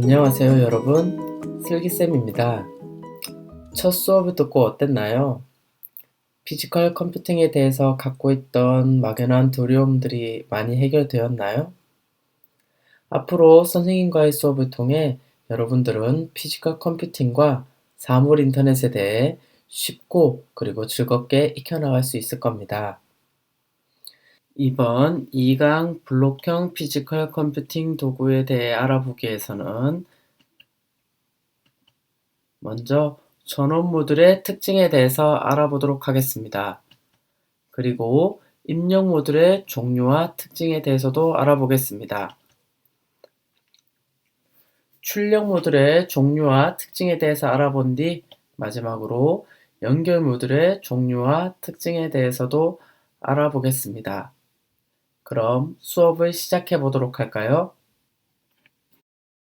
안녕하세요 여러분 슬기쌤입니다 첫 수업을 듣고 어땠나요? 피지컬 컴퓨팅에 대해서 갖고 있던 막연한 두려움들이 많이 해결되었나요? 앞으로 선생님과의 수업을 통해 여러분들은 피지컬 컴퓨팅과 사물 인터넷에 대해 쉽고 그리고 즐겁게 익혀나갈 수 있을 겁니다. 이번 2강 블록형 피지컬 컴퓨팅 도구에 대해 알아보기 에서는 먼저 전원 모듈의 특징에 대해서 알아보도록 하겠습니다. 그리고 입력 모듈의 종류와 특징에 대해서도 알아보겠습니다. 출력 모듈의 종류와 특징에 대해서 알아본 뒤 마지막으로 연결 모듈의 종류와 특징에 대해서도 알아보겠습니다. 그럼 수업을 시작해 보도록 할까요?